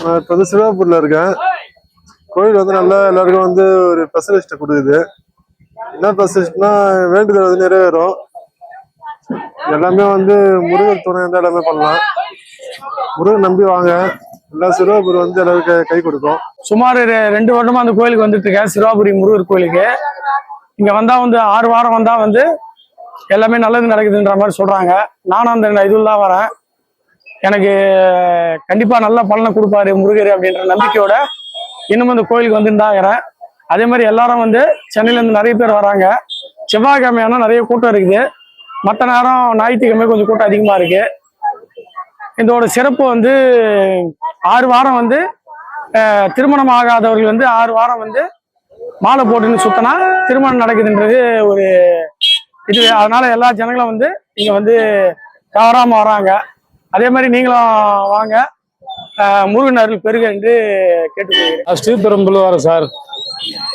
நான் இப்போ வந்து சிவாபூரில் இருக்கேன். கோயில் வந்து நல்லா எல்லாருக்கும் வந்து ஒரு ஸ்பெஷலிஸ்ட்டை கொடுக்குது. என்ன ஸ்பெஷலிஸ்ட்னா வேண்டுதல் வந்து நிறைவேறும். எல்லாமே வந்து முருகர் துணை வந்து எல்லாமே பண்ணலாம். முருகன் நம்பி வாங்க. எல்லா சிறுவாபுரி வந்து எல்லாருக்கும் கை- கொடுக்கும். சுமார் ரெ- ரெண்டு வருடமா அந்த கோயிலுக்கு வந்துட்டு இருக்கேன். சிறுவாபுரி முருகர் கோயிலுக்கு. இங்க வந்தா வந்து ஆறு வாரம் வந்தா வந்து எல்லாமே நல்லது நடக்குதுன்ற மாதிரி சொல்றாங்க. நானும் அந்த இதுல தான் வரேன். எனக்கு கண்டிப்பா நல்ல பலனை கொடுப்பாரு முருகர் அப்படின்ற நம்பிக்கையோட இன்னும் அந்த கோயிலுக்கு வந்துருந்தாங்கிறேன். அதே மாதிரி எல்லாரும் வந்து சென்னையில இருந்து நிறைய பேர் வராங்க. செவ்வாய்க்கிழமையானா நிறைய கூட்டம் இருக்குது. மற்ற நேரம் ஞாயிற்றுக்கிழமை கொஞ்சம் கூட்டம் அதிகமா இருக்கு. இதோட சிறப்பு வந்து ஆறு வாரம் வந்து திருமணம் ஆகாதவர்கள் வந்து ஆறு வாரம் வந்து மாலை போட்டுன்னு சுத்தினா திருமணம் நடக்குதுன்றது ஒரு இது. அதனால எல்லா ஜனங்களும் வந்து இங்க வந்து தவறாம வராங்க. அதே மாதிரி நீங்களும் வாங்க. முருகன் அருள் பெருக என்று கேட்டுக்கொள்கிறேன். ஸ்ரீபெரும்புல வரேன் சார்.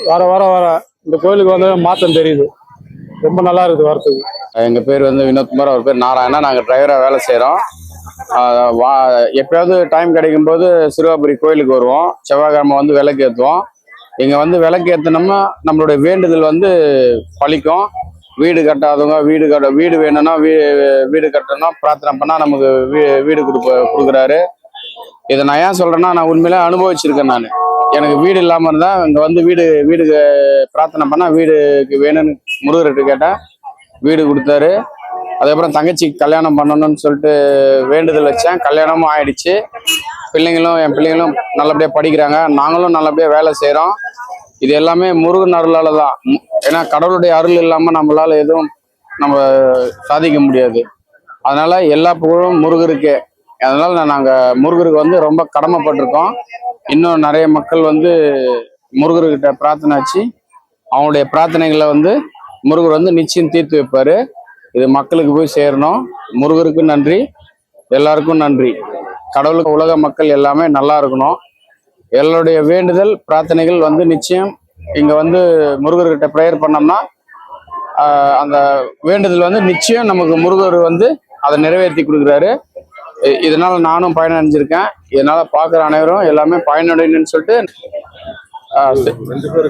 வர வர வர இந்த கோயிலுக்கு வந்து மாற்றம் தெரியுது. ரொம்ப நல்லா இருக்குது வரத்துக்கு. எங்கள் பேர் வந்து வினோத்குமார் அவர் பேர் நாராயணா நாங்கள் டிரைவராக வேலை செய்கிறோம் வா எப்பயாவது டைம் கிடைக்கும்போது சிறுவாபுரி கோயிலுக்கு வருவோம். செவ்வாய்க்கிழமை வந்து விளக்கு ஏற்றுவோம் இங்கே வந்து விளக்கு ஏற்றினோம்னா நம்மளுடைய வேண்டுதல் வந்து பழிக்கும். வீடு கட்டாதவங்க வீடு கட்ட வீடு வேணும்னா வீ வீடு கட்டணும் பிரார்த்தனை பண்ணால் நமக்கு வீ வீடு கொடுப்ப கொடுக்குறாரு. இதை நான் ஏன் சொல்கிறேன்னா நான் உண்மையிலே அனுபவிச்சிருக்கேன் நான். எனக்கு வீடு இல்லாமல் இருந்தால் இங்கே வந்து வீடு வீடு பிரார்த்தனை பண்ணால் வீடுக்கு வேணும்னு முருகர்கிட்ட கேட்டேன். வீடு கொடுத்தாரு. அதுக்கப்புறம் தங்கச்சிக்கு கல்யாணம் பண்ணணும்னு சொல்லிட்டு வேண்டுதல் வச்சேன். கல்யாணமும் ஆயிடுச்சு. பிள்ளைங்களும் என் பிள்ளைங்களும் நல்லபடியாக படிக்கிறாங்க. நாங்களும் நல்லபடியாக வேலை செய்கிறோம் இது எல்லாமே முருகன் அருளால தான் மு- ஏன்னா கடவுளுடைய அருள் இல்லாமல் நம்மளால எதுவும் நம்ம சாதிக்க முடியாது. அதனால எல்லா புகழும் முருகருக்கே. அதனால நாங்கள் முருகருக்கு வந்து ரொம்ப கடமைப்பட்டிருக்கோம். இன்னும் நிறைய மக்கள் வந்து முருகர்கிட்ட பிரார்த்தனை வச்சு அவங்களுடைய பிரார்த்தனைகளை வந்து முருகர் வந்து நிச்சயம் தீர்த்து வைப்பாரு. இது மக்களுக்கு போய் சேரணும். முருகருக்கும் நன்றி. எல்லாருக்கும் நன்றி. கடவுளுக்கு உலக மக்கள் எல்லாமே நல்லா இருக்கணும். எல்லோருடைய வேண்டுதல் பிரார்த்தனைகள் வந்து நிச்சயம். இங்க வந்து முருகர்கிட்ட ப்ரேயர் பண்ணோம்னா அந்த வேண்டுதல் வந்து நிச்சயம் நமக்கு முருகர் வந்து அதை நிறைவேற்றி கொடுக்குறாரு. இதனால நானும் பயனடைஞ்சிருக்கேன். இதனால பார்க்குற அனைவரும் எல்லாமே பயனடையணும்னு சொல்லிட்டு திருவாபுரி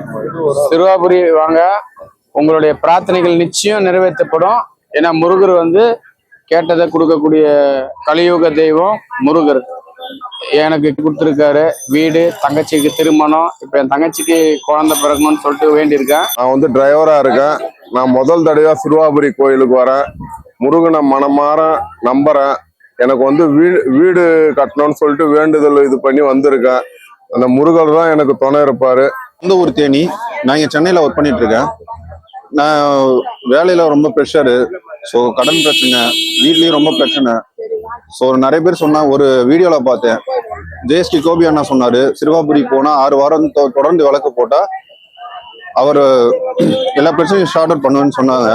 சிறுவாபுரி வாங்க. உங்களுடைய பிரார்த்தனைகள் நிச்சயம் நிறைவேற்றப்படும். ஏன்னா முருகர் வந்து கேட்டதை கொடுக்கக்கூடிய கலியுக தெய்வம் முருகர். எனக்கு கொடுத்துருக்காரு. வீடு தங்கச்சிக்கு திருமணம். இப்போ என் தங்கச்சிக்கு குழந்தை பிறக்கணும்னு சொல்லிட்டு வேண்டியிருக்கேன். நான் வந்து டிரைவரா இருக்கேன். நான் முதல் தடவையா சிறுவாபுரி கோயிலுக்கு வரேன். முருகனை மனமாற நம்புறேன். எனக்கு வந்து வீடு வீடு கட்டணும்னு சொல்லிட்டு வேண்டுதல் இது பண்ணி வந்திருக்கேன். அந்த முருகர் தான் எனக்கு துணை இருப்பாரு. சொந்த ஊர் தேனி? நான் இங்கே சென்னையில் ஒர்க் பண்ணிட்டு இருக்கேன். நான் வேலையில ரொம்ப ப்ரெஷரு ஸோ கடன் பிரச்சனை வீட்லேயும் ரொம்ப பிரச்சனை. ஸோ நிறைய பேர் சொன்னா ஒரு வீடியோவில் பார்த்தேன். ஜேஎஸ்டி கோபி அண்ணா சொன்னார் சிறுவாபுரி போனால் ஆறு வாரம் தொ- தொடர்ந்து விளக்கு போட்டால் அவர் எல்லா பிரச்சனையும் ஷார்ட் அவுட் பண்ணுவேன்னு சொன்னாங்க.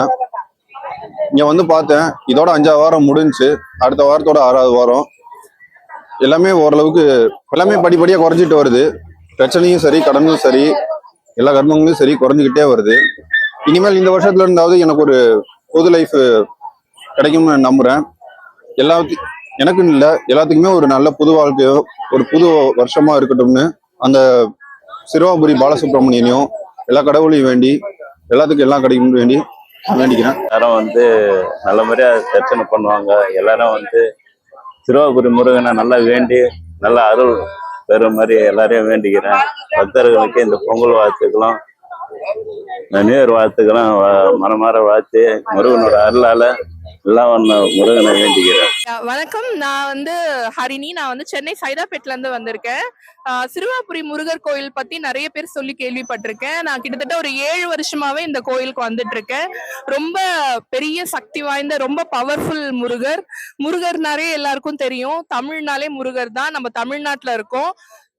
இங்கே வந்து பார்த்தேன் இதோட அஞ்சாவது வாரம் முடிஞ்சுச்சு அடுத்த வாரத்தோட ஆறாவது வாரம் எல்லாமே ஓரளவுக்கு எல்லாமே படிப்படியாக குறைஞ்சிட்டு வருது. பிரச்சனையும் சரி கடனும் சரி எல்லா கர்மங்களும் சரி குறைஞ்சிக்கிட்டே வருது. இனிமேல் இந்த வருஷத்துல இருந்தாவது எனக்கு ஒரு பொது லைஃப் கிடைக்கும்னு நான் நம்புறேன். எல்லாத்தையும் எனக்குன்னு இல்லை. எல்லாத்துக்குமே ஒரு நல்ல புது வாழ்க்கையோ ஒரு புது வருஷமா இருக்கட்டும்னு அந்த சிறுவாபுரி பாலசுப்ரமணியனையும் எல்லா கடவுளையும் வேண்டி எல்லாத்துக்கும் எல்லாம் கிடைக்கும்னு வேண்டி வேண்டிக்கிறேன். எல்லாரும் வந்து நல்ல முறையா தரிசனம் பண்ணுவாங்க. எல்லாரும் வந்து திருவாபுரி முருகனை நல்லா வேண்டி நல்ல அருள் பெறும் மாதிரி எல்லாரையும் வேண்டிக்கிறேன். பக்தர்களுக்கு இந்த பொங்கல் வாழ்த்துக்களும் இந்த நியூ இயர் மனமாற வாழ்த்து முருகனோட அருளால எல்லாம் ஒன்று முருகனை வேண்டிக்கிறேன். வணக்கம். நான் வந்து ஹரிணி. நான் வந்து சென்னை சைதாப்பேட்ல இருந்து வந்திருக்கேன் சிறுவாபுரி முருகர் கோயில் பத்தி நிறைய பேர் சொல்லி கேள்விப்பட்டிருக்கேன். நான் கிட்டத்தட்ட ஒரு ஏழு வருஷமாவே இந்த கோயிலுக்கு வந்துட்டு இருக்கேன் ரொம்ப பெரிய சக்தி வாய்ந்த ரொம்ப பவர்ஃபுல் முருகர். முருகர்னாலே எல்லாருக்கும் தெரியும். தமிழ்னாலே முருகர் தான். நம்ம தமிழ்நாட்டுல இருக்கோம்.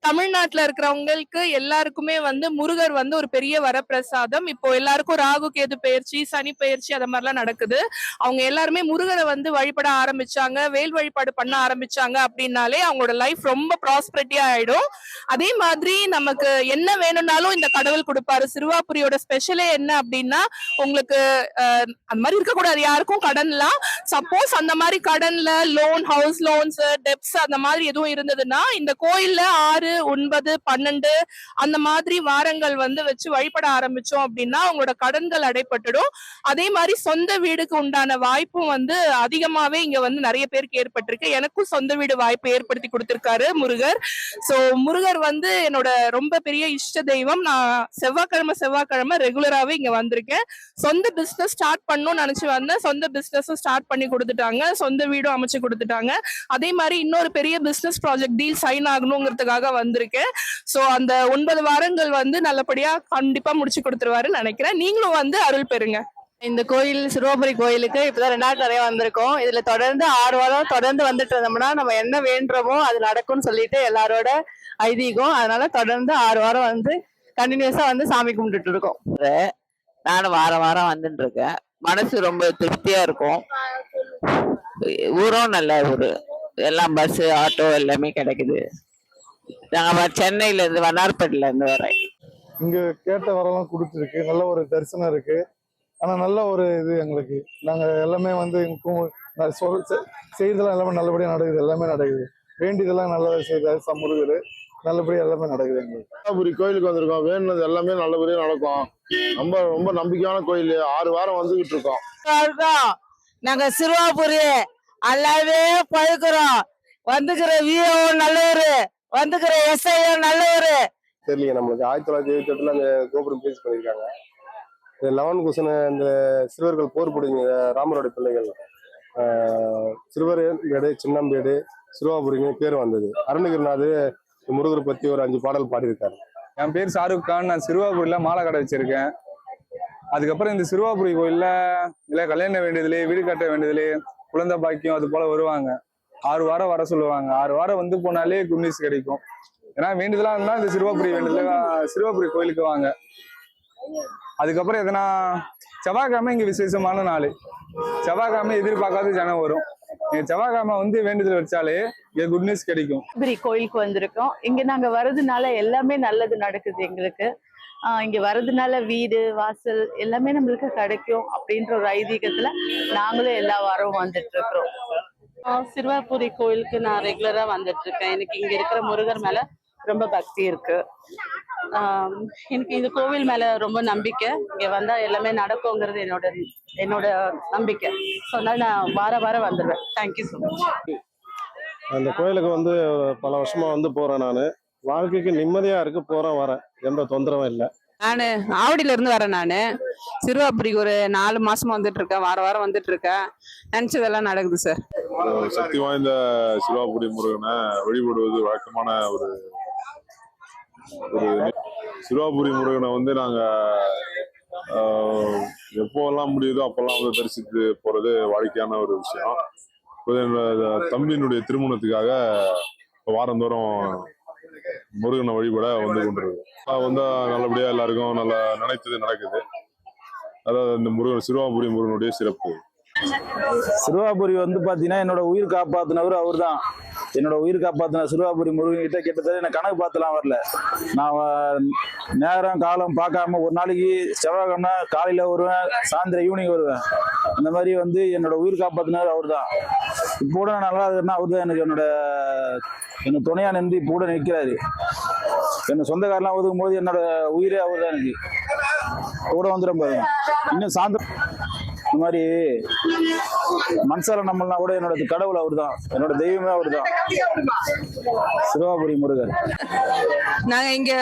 தமிழ்நாட்டுல இருக்கிறவங்களுக்கு எல்லாருக்குமே வந்து முருகர் வந்து ஒரு பெரிய வரப்பிரசாதம். இப்போ எல்லாருக்கும் ராகு கேது பயிற்சி சனி பயிற்சி அது மாதிரிலாம் நடக்குது. அவங்க எல்லாருமே முருகரை வந்து வழிபட ஆரம்பிச்சாங்க வேல் வழிபாடு பண்ண ஆரம்பிச்சாங்க அப்படின்னாலே அவங்களோட லைஃப் ரொம்ப ப்ராஸ்பரிட்டியா ஆயிடும். அதே மாதிரி நமக்கு என்ன வேணும்னாலும் இந்த கடவுள் கொடுப்பாரு. சிறுவாபுரியோட ஸ்பெஷலே என்ன அப்படின்னா உங்களுக்கு அந்த மாதிரி இருக்கக்கூடாது. யாருக்கும் கடன்லாம் சப்போஸ் அந்த மாதிரி கடன்ல லோன் ஹவுஸ் லோன்ஸ் டெப்ஸ் அந்த மாதிரி எதுவும் இருந்ததுன்னா இந்த கோயில்ல ஆறு ஒன்பது பன்னெண்டு அந்த மாதிரி வாரங்கள் வந்து வச்சு வழிபட ஆரம்பிச்சோம் அப்படின்னா அவங்களோட கடன்கள் அடைப்பட்டுடும். அதே மாதிரி சொந்த வீடுக்கு உண்டான வாய்ப்பும் வந்து அதிகமாவே இங்க வந்து நிறைய பேருக்கு ஏற்பட்டிருக்கு. எனக்கும் சொந்த வீடு வாய்ப்பு ஏற்படுத்தி கொடுத்திருக்காரு முருகர். சோ முருகர் வந்து என்னோட ரொம்ப பெரிய இஷ்ட தெய்வம். நான் செவ்வாய்க்கிழமை செவ்வாய்க்கிழமை ரெகுலராகவே இங்க வந்திருக்கேன். சொந்த பிசினஸ் ஸ்டார்ட் பண்ணணும்னு நினைச்சு வந்தேன். சொந்த பிசினஸும் ஸ்டார்ட் பண்ணி கொடுத்துட்டாங்க. சொந்த வீடும் அமைச்சு கொடுத்துட்டாங்க. அதே மாதிரி இன்னொரு பெரிய பிசினஸ் ப்ராஜெக்ட் டீல் சைன் ஆகணுங்கிறதுக்காக வந்திருக்கேன் சோ அந்த ஒன்பது வாரங்கள் வந்து நல்லபடியா கண்டிப்பா முடிச்சு கொடுத்துருவாருன்னு நினைக்கிறேன். நீங்களும் வந்து அருள் பெறுங்க. இந்த கோயில் சிறுவாபுரி கோயிலுக்கு இப்பதான் ரெண்டாவது நிறைய வந்திருக்கோம். இதுல தொடர்ந்து ஆறு வாரம் தொடர்ந்து வந்துட்டு இருந்தோம்னா நம்ம என்ன வேண்டுறோமோ அது நடக்கும்னு சொல்லிட்டு எல்லாரோட ஐதீகம். அதனால தொடர்ந்து ஆறு வாரம் வந்து கண்டினியூஸா வந்து சாமி கும்பிட்டுட்டு இருக்கோம். நானும் வாரம் வாரம் வந்துட்டு இருக்கேன். மனசு ரொம்ப திருப்தியா இருக்கும். ஊரும் நல்ல ஊரு. எல்லாம் பஸ் ஆட்டோ எல்லாமே கிடைக்குது. நாங்க சென்னையில இருந்து வண்ணார்பேட்டையில இருந்து வரேன் இங்க கேட்ட வரலாம் கொடுத்துருக்கு. நல்ல ஒரு தரிசனம் இருக்கு. ஆனா நல்ல ஒரு இது எங்களுக்கு. நாங்க எல்லாமே வந்து சொல் செ- செய்ததெல்லாம் எல்லாமே நல்லபடியா நடக்குது. எல்லாமே நடக்குது. வேண்டியதெல்லாம் நல்லா செய்தாரு சமுருகர் நல்லபடியா எல்லாமே நடக்குது எங்களுக்கு. சிவகாபுரி கோயிலுக்கு வந்திருக்கோம். வேணுனது எல்லாமே நல்லபடியா நடக்கும். ரொம்ப ரொம்ப நம்பிக்கையான கோயில். ஆறு வாரம் வந்துகிட்டு இருக்கோம். இருக்கோம் நாங்க சிறுவாபுரி. நல்லாவே பழுக்கிறோம். வந்துக்கிற விஓ நல்லவரு. வந்துக்கிற எஸ்ஐஓ நல்லவரு. தெரியல நம்மளுக்கு ஆயிரத்தி தொள்ளாயிரத்தி எழுபத்தி எட்டுல அந்த கோபுரம் பேஸ் பண்ணியிருக்காங்க. இந்த லெவன் குசன இந்த சிறுவர்கள் போர் பிடிங்க ராமரோட பிள்ளைகள் ஆஹ் சிறுவர்பேடு சின்னம்பேடு சிறுவாபுரிங்க பேர் வந்தது. அருணகிரிநாத் முருகரை பத்தி ஒரு அஞ்சு பாடல் பாடியிருக்காரு. என் பேர் ஷாருக் கான். நான் சிறுவாபுரியில மாலை கடை வச்சிருக்கேன். அதுக்கப்புறம் இந்த சிறுவாபுரி கோயில்ல இல்ல கல்யாண வேண்டியதுலே வீடு கட்ட வேண்டியதுலே குழந்தை பாக்கியம் அது போல வருவாங்க. ஆறு வாரம் வர சொல்லுவாங்க. ஆறு வாரம் வந்து போனாலே குன்னீஸ் கிடைக்கும். ஏன்னா வேண்டுதலா இருந்தா இந்த சிறுவாபுரி வேண்டுதல சிறுவாபுரி கோயிலுக்கு வாங்க. அதுக்கப்புறம் எதனா செவ்வாய்க்கிழமை இங்க விசேஷமான நாள். செவ்வாய்க்கிழமை எதிர்பார்க்காத ஜனம் வரும். நீங்க செவ்வாய்க்கிழமை வந்து வேண்டுதல் வச்சாலே குட் நியூஸ் கிடைக்கும். சிறுவாபுரி கோயிலுக்கு வந்திருக்கோம். இங்க நாங்க வர்றதுனால எல்லாமே நல்லது நடக்குது எங்களுக்கு. ஆஹ் இங்க வர்றதுனால வீடு வாசல் எல்லாமே நம்மளுக்கு கிடைக்கும் அப்படின்ற ஒரு ஐதீகத்துல நாங்களும் எல்லா வாரமும் வந்துட்டு இருக்கிறோம். சிறுவாபுரி கோயிலுக்கு நான் ரெகுலரா வந்துட்டு இருக்கேன் எனக்கு இங்க இருக்கிற முருகர் மேல ரொம்ப பக்தி இருக்கு. எனக்கு இந்த கோவில் மேல ரொம்ப நம்பிக்கை. இங்க வந்தா எல்லாமே நடக்குங்கிறது என்னோட என்னோட நம்பிக்கை. ஸோ அதனால நான் வார வாரம் வந்துடுவேன் தேங்க்யூ ஸோ மச் அந்த கோயிலுக்கு வந்து பல வருஷமா வந்து போறேன் நான். வாழ்க்கைக்கு நிம்மதியா இருக்கு போறேன் வரேன். எந்த தொந்தரவும் இல்லை. நானு ஆவடியில இருந்து வரேன் நானு. சிறுவாபுரிக்கு ஒரு நாலு மாசமா வந்துட்டு இருக்கேன் வார வாரம் வந்துட்டு இருக்கேன் நினைச்சதெல்லாம் நடக்குது சார் சக்தி வாய்ந்த சிவாபுரி முருகனை வழிபடுவது வழக்கமான ஒரு ஒரு சிவாபுரி முருகனை வந்து நாங்க எப்போல்லாம் முடியுதோ அப்போல்லாம் வந்து தரிசித்து போறது வாடிக்கையான ஒரு விஷயம். தம்பியினுடைய திருமணத்துக்காக வாரந்தோறும் முருகனை வழிபட வந்து கொண்டிருக்கு வந்து நல்லபடியா எல்லாருக்கும் நல்லா நினைத்தது நடக்குது. அதாவது இந்த முருகன் சிறுவாபுரி முருகனுடைய சிறப்பு. சிறுவாபுரி வந்து பாத்தீங்கன்னா என்னோட உயிர் காப்பாத்தினவர் அவர் தான் என்னோட உயிர் காப்பாத்தின சிறுவாபுரி முருகன் கிட்ட கிட்டத்தட்ட எனக்கு கணக்கு பார்த்துலாம் வரல. நான் நேரம் காலம் பார்க்காம ஒரு நாளைக்கு செவ்வாய்க்கிழமை காலையில வருவேன் சாயந்தரம் ஈவினிங் வருவேன். அந்த மாதிரி வந்து என்னோட உயிர் காப்பாத்தினவர் அவர் தான் இப்போ கூட நல்லா இருக்குன்னா அவர் தான் எனக்கு என்னோட எனக்கு துணையா நின்று இப்போ கூட நிற்கிறாரு. என்ன சொந்தக்காரெல்லாம் ஒதுக்கும் போது என்னோட உயிரே அவர் தான் எனக்கு. கூட வந்துடும் பாருங்க. இன்னும் சாயந்தரம் இந்த மாதிரி மனசால நம்மளா கூட என்னோட கடவுள் அவர் தான் என்னோட தெய்வமே அவர் தான் சிறுவாபுரி முருகர். நாங்க இங்க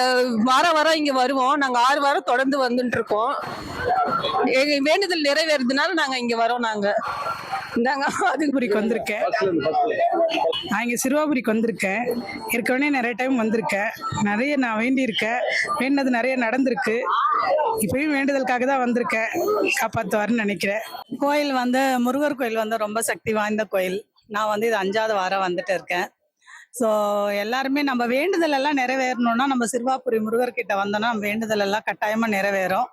வார வாரம் இங்க வருவோம். நாங்க ஆறு வாரம் தொடர்ந்து வந்துட்டு இருக்கோம். எங்க வேண்டுதல் நிறைவேறதுனால நாங்க இங்க வரோம் நாங்க. நாங்க சிறுவாபுரிக்கு வந்திருக்கேன். நான் இங்கே சிறுவாபுரிக்கு வந்திருக்கேன். ஏற்கனவே நிறைய டைம் வந்திருக்கேன். நிறைய நான் வேண்டியிருக்கேன். வேண்டினது நிறைய நடந்திருக்கு. இப்பயும் வேண்டுதலுக்காக தான் வந்திருக்கேன். காப்பாற்றுவாருன்னு நினைக்கிறேன். கோயில் வந்து முருகர் கோயில் வந்து ரொம்ப சக்தி வாய்ந்த கோயில். நான் வந்து இது அஞ்சாவது வாரம் வந்துட்டு இருக்கேன். ஸோ எல்லாருமே நம்ம வேண்டுதல் எல்லாம் நிறைவேறணும்னா நம்ம சிறுவாபுரி முருகர்கிட்ட வந்தோம்னா நம்ம வேண்டுதல் எல்லாம் கட்டாயமா நிறைவேறும்.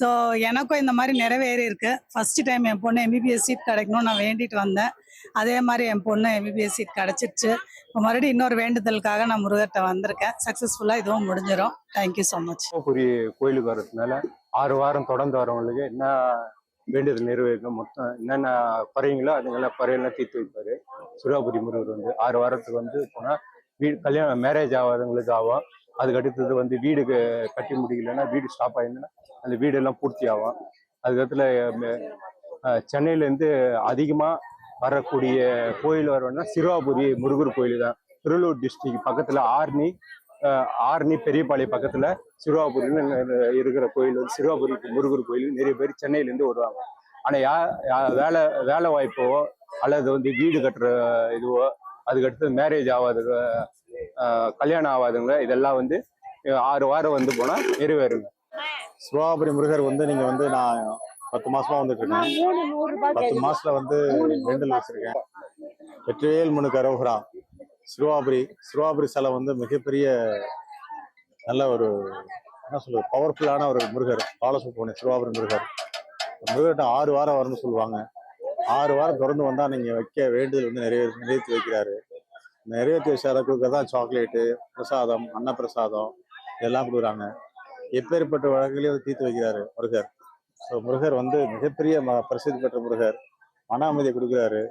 ஸோ எனக்கும் இந்த மாதிரி நிறைவேறி இருக்கு ஃபர்ஸ்ட் டைம் என் பொண்ணு எம்பிபிஎஸ் சீட் கிடைக்கணும்னு நான் வேண்டிட்டு வந்தேன். அதே மாதிரி என் பொண்ணு எம்பிபிஎஸ் சீட் கிடைச்சிருச்சு. இப்போ மறுபடியும் இன்னொரு வேண்டுதலுக்காக நான் முருகர்கிட்ட வந்திருக்கேன். சக்ஸஸ்ஃபுல்லாக இதுவும் முடிஞ்சிடும் தேங்க்யூ ஸோ மச் சிவபுரி கோயிலுக்கு வர்றதுனால ஆறு வாரம் தொடர்ந்து வரவங்களுக்கு என்ன வேண்டியது நிறைவேறணும்? மொத்தம் என்னென்ன குறைங்களோ அதுங்கெல்லாம் குறையெல்லாம் தீர்த்து வைப்பாரு. சிறுவாபுரி முருகர் வந்து ஆறு வாரத்துக்கு வந்து போனால் வீடு கல்யாணம் மேரேஜ் ஆகாதவங்களுக்கு ஆகும். அதுக்கு அடுத்தது வந்து வீடு கட்டி முடியலன்னா வீடு ஸ்டாப் ஆயிருந்ததுன்னா அந்த வீடெல்லாம் பூர்த்தி ஆகும். அதுக்கடுத்துல சென்னையிலேருந்து அதிகமாக வரக்கூடிய கோயில் வரணும்னா சிறுவாபுரி முருகர் கோயில் தான். திருவள்ளூர் டிஸ்ட்ரிக் பக்கத்தில் ஆர்னி ஆர்னி பெரியபாளையம் பக்கத்தில் சிறுவாபுரின்னு இருக்கிற கோயில் வந்து சிறுவாபுரி முருகர் கோயில். நிறைய பேர் சென்னையிலேருந்து வருவாங்க. ஆனால் யா வேலை வேலை வாய்ப்போ அல்லது வந்து வீடு கட்டுற இதுவோ அதுக்கடுத்து மேரேஜ் ஆகாத கல்யாணம் ஆகாதவங்க இதெல்லாம் வந்து ஆறு வாரம் வந்து போனா நிறைவேறுங்க. சிவாபுரி முருகர் வந்து நீங்க வந்து நான் பத்து மாசமா வந்துட்டு இருக்கேன் பத்து மாசத்துல வந்து வேண்டல் வச்சிருக்கேன் வெற்றிவேல் முனு கரோகரா சிறுவாபுரி சிறுவாபுரி சிலை வந்து மிகப்பெரிய நல்ல ஒரு என்ன சொல்றது பவர்ஃபுல்லான ஒரு முருகர் பாலசுப்ரமணிய சிறுவாபுரி முருகர். முருகர்கிட்ட ஆறு வாரம் வரும்னு சொல்லுவாங்க. ஆறு வாரம் தொடர்ந்து வந்தா நீங்க வைக்க வேண்டுதல் வந்து நிறைவே நிறைவேற்றி வைக்கிறாரு. நிறைவேற்றி வச்சார தான் சாக்லேட்டு பிரசாதம் அன்னப்பிரசாதம் இதெல்லாம் கொடுக்குறாங்க. எப்பேற்பட்ட வழக்குகளையும் தீர்த்து வைக்கிறாரு முருகர். ஸோ முருகர் வந்து மிகப்பெரிய ம- பிரசித்தி பெற்ற முருகர். மன அமைதியை கொடுக்குறாரு.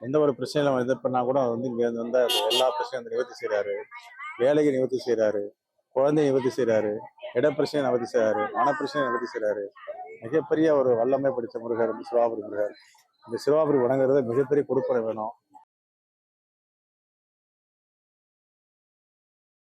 எந்த ஒரு பிரச்சனையில இது பண்ணால் கூட வந்து இங்கே வந்து எல்லா பிரச்சனையும் வந்து நிவர்த்தி செய்றாரு. வேலையை நிவர்த்தி செய்கிறாரு குழந்தையை நிவர்த்தி செய்கிறாரு இட பிரச்சனை நிவர்த்தி செய்கிறாரு மன பிரச்சனை நிவர்த்தி செய்கிறாரு மிகப்பெரிய ஒரு வல்லமை படித்த முருகர் வந்து சிவாபுரி முருகர். இந்த சிவாபுரி வணங்குறது மிகப்பெரிய கொடுப்பனை வேணும்.